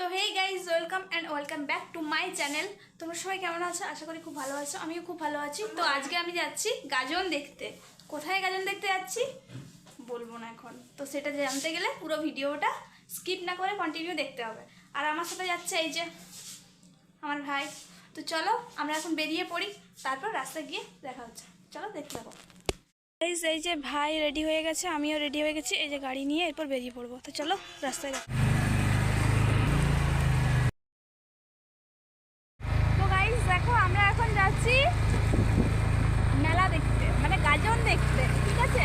তো hey guys welcome and welcome back to my channel তোমরা সবাই কেমন আছো? আশা করি খুব ভালো আছো, আমিও খুব ভালো আছি। তো আজকে আমি যাচ্ছি গাজন দেখতে। কোথায় গাজন দেখতে যাচ্ছি? বলব না এখন। তো সেটা জানতে গেলে পুরো ভিডিওটা স্কিপ না করে কন্টিনিউ দেখতে হবে। আর আমার সাথে যাচ্ছে এই যে আমার ভাই। তো চলো, আমরা এখন বেরিয়ে পড়ি, তারপর রাস্তায় গিয়ে দেখা হচ্ছে। চলো দেখতে যাব গাইজ এই যে ভাই রেডি হয়ে গেছে, আমিও রেডি হয়ে গেছি। এই যে গাড়ি নিয়ে এরপর বেরিয়ে পড়ব। তো চলো, রাস্তায় যাব তো গাইস দেখো আমরা এখন যাচ্ছি মেলা দেখতে মানে গাজন দেখতে ঠিক আছে?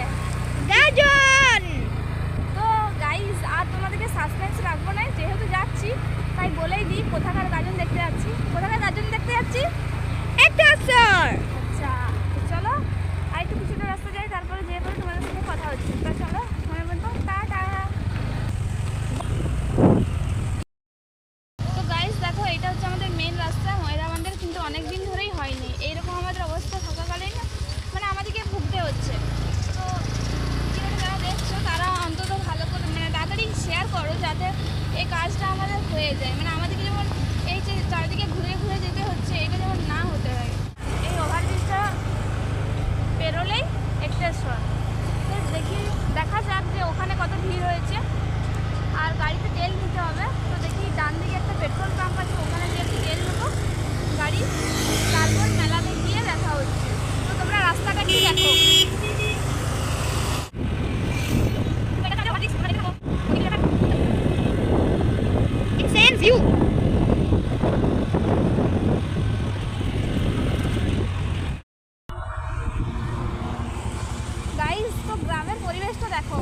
গাজন তো গাইস আর তোমাদেরকে সাসপেন্স রাখব না যেহেতু যাচ্ছি তাই বলেই দিই কোথাকার গাজন দেখতে যাচ্ছি কোথাকার গাজন দেখতে যাচ্ছি একটা স্যার আচ্ছা তো চলো আর একটু কিছুটা রাস্তা যাই তারপরে যেয়ে পরে তোমাদের সঙ্গে কথা হচ্ছে তো চলো মনে বলতো টাটা তো গাইস দেখো এটা হচ্ছে আমাদের মেন রাস্তা ময়রা মন্দির কিন্তু অনেক দিন ধরেই হয়নি এইরকম আমাদের অবস্থা থাকাকালীন মানে আমাদেরকে ভুগতে হচ্ছে তো ভিডিওটা যারা দেখছ তারা অন্তত ভালো করে মানে তাড়াতাড়ি শেয়ার করো যাতে এই কাজটা আমাদের যায়। মানে আমাদেরকে যেমন এই যে চারিদিকে ঘুরে ঘুরে যেতে হচ্ছে, এটা যেমন না হতে হয়। এই ওভারব্রিজটা পেরোলেই এক্সপ্রেসওয়ার তো দেখি, দেখা যাক যে ওখানে কত ভিড় হয়েছে। আর গাড়িতে তেল নিতে হবে। তো দেখি ডান দিকে একটা পেট্রোল পাম্প আছে, ওখানে গিয়ে একটু তেল নেব। গাড়ি, তারপর মেলাতে গিয়ে দেখা হচ্ছে। তো তোমরা রাস্তাঘাট দেখো। দেখো।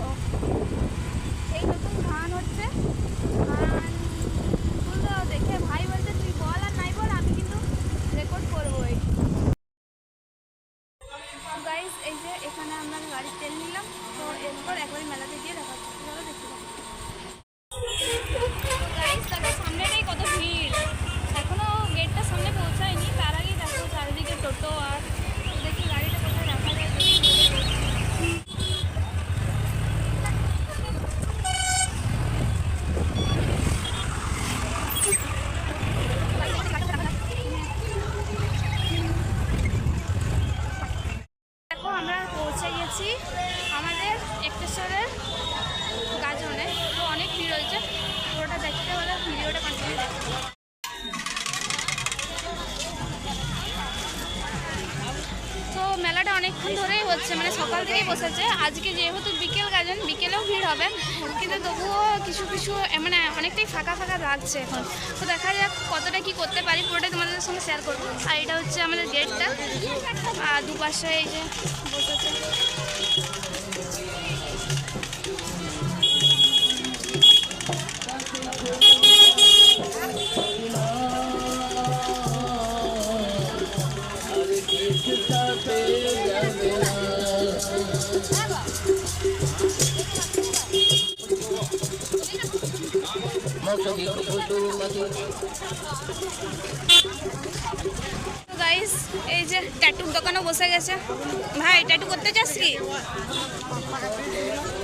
অনেকক্ষণ ধরেই হচ্ছে মানে সকাল থেকেই বসেছে। আজকে যেহেতু বিকেল গাজন, বিকেলেও ভিড় হবে, কিন্তু তবুও কিছু কিছু মানে অনেকটাই ফাঁকা ফাঁকা লাগছে এখন। তো দেখা যাক কতটা কি করতে পারি, পুরোটাই তোমাদের সঙ্গে শেয়ার করব। আর এটা হচ্ছে আমাদের গেটটা আর দুপাশে এই যে বসেছে। তো গাইস এই যে ট্যাটুর দোকানও বসে গেছে। ভাই ট্যাটু করতে চাস কি?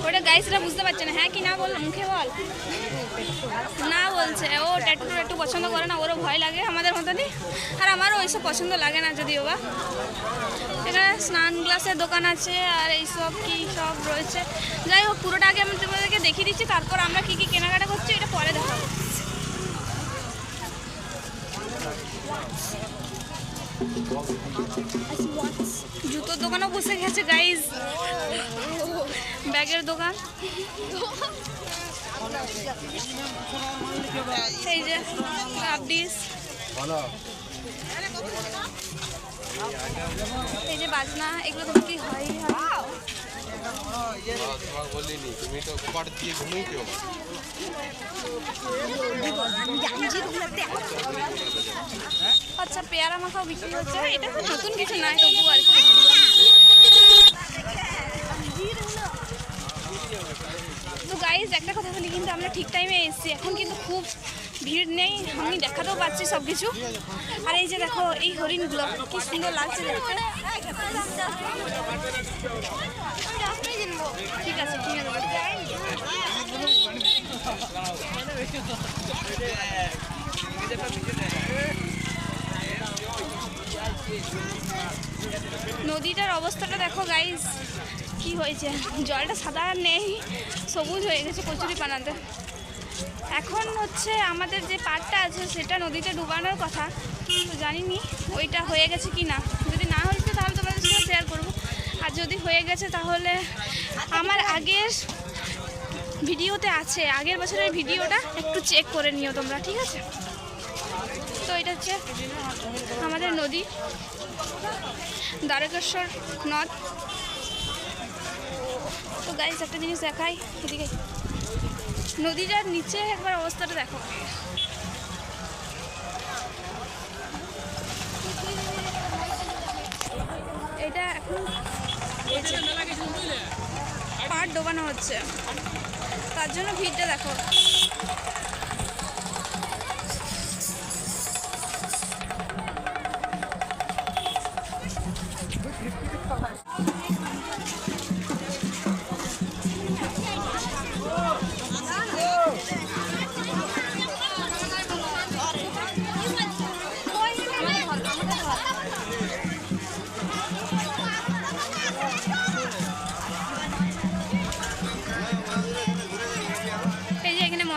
ওটা গাইসরা বুঝতে পারছে না। হ্যাঁ কি না বল, মুখে বল। না বলছে। ও ট্যাটু ট্যাটু পছন্দ করে না, ওরও ভয় লাগে আমাদের মতনই। আর আমারও ওইসব পছন্দ লাগে না যদিও বা। এখানে স্নান গ্লাসের দোকান আছে, আর এইসব কি সব রয়েছে। যাই হোক, পুরোটা আগে আমি তোমাদেরকে দেখিয়ে দিচ্ছি, তারপর আমরা কি কি কেনাকাটা করছি, এটা পরে দেখাবো। জুতোর দোকানও বসে গেছে গাইজ ব্যাগের দোকান। এই যে কাপডিস এই যে বাজনা, এগুলো তো কি হয়? তোমাকে বলিনি তুমি তো কপাট দিয়ে ঘুমিয়েছো আচ্ছা পেয়ারা মাখাও বিক্রি হচ্ছে এটা তো নতুন কিছু নয় তবু আর কি তো গাইজ একটা কথা বলি কিন্তু আমরা ঠিক টাইমে এসেছি এখন কিন্তু খুব ভিড় নেই, আমি দেখাতেও পাচ্ছি সব কিছু আর এই যে দেখো, এই হরিণগুলো কি সুন্দর লাগছে ঠিক আছে নদীটার অবস্থাটা দেখো গাইস কি হয়েছে? জলটা সাদা নেই, সবুজ হয়ে গেছে কচুরি পানাতে এখন হচ্ছে আমাদের যে পাটটা আছে, সেটা নদীতে ডুবানোর কথা। তো জানি নি ওইটা হয়ে গেছে কি না যদি না হয়েছে তাহলে তোমাদের সাথে শেয়ার করব। আর যদি হয়ে গেছে তাহলে আমার আগের ভিডিওতে আছে, আগের বছরের ভিডিওটা একটু চেক করে নিও তোমরা, ঠিক আছে? তো এটা হচ্ছে আমাদের নদী, দ্বারকেশ্বর নদ। তো গাইস একটা জিনিস দেখাই, এদিকে। নদীটার নিচে একবার অবস্থাটা দেখো। এটা এখন পাট ডোবানো হচ্ছে। তার জন্য ভিড়টা দেখো।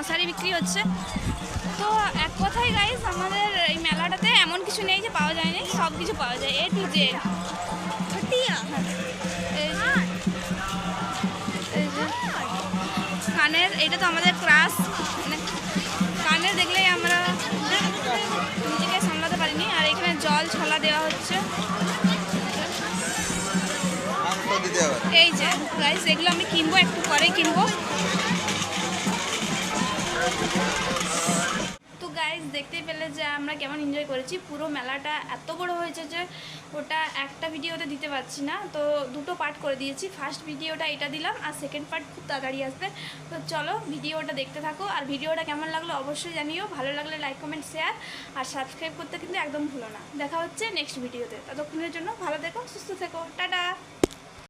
মশারি বিক্রি হচ্ছে। তো এক কথায় গাইস আমাদের এই মেলাটাতে এমন কিছু নেই যে পাওয়া যায় না সব কিছু পাওয়া যায় এ টু জেড কানের এটা তো আমাদের ক্লাস মানে কানের দেখলেই আমরা নিজেকে সামলাতে পারিনি আর এখানে জল ছলা দেওয়া হচ্ছে। এই যে গাইস এগুলো আমি কিনবো একটু তো গাইস দেখতেই পেলে যে আমরা কেমন এনজয় করেছি। পুরো মেলাটা এত বড় হয়েছে যে ওটা একটা ভিডিওতে দিতে পারছি না। তো দুটো পার্ট করে দিয়েছি। ফার্স্ট ভিডিওটা এটা দিলাম আর সেকেন্ড পার্ট খুব তাড়াতাড়ি আসবে। তো চলো ভিডিওটা দেখতে থাকো। আর ভিডিওটা কেমন লাগল অবশ্যই জানিও। ভালো লাগলে লাইক কমেন্ট শেয়ার আর সাবস্ক্রাইব করতে কিন্তু একদম ভুলো না। দেখা হচ্ছে নেক্সট ভিডিওতে। ততক্ষণের জন্য ভালো থেকো, সুস্থ থেকো। টাটা!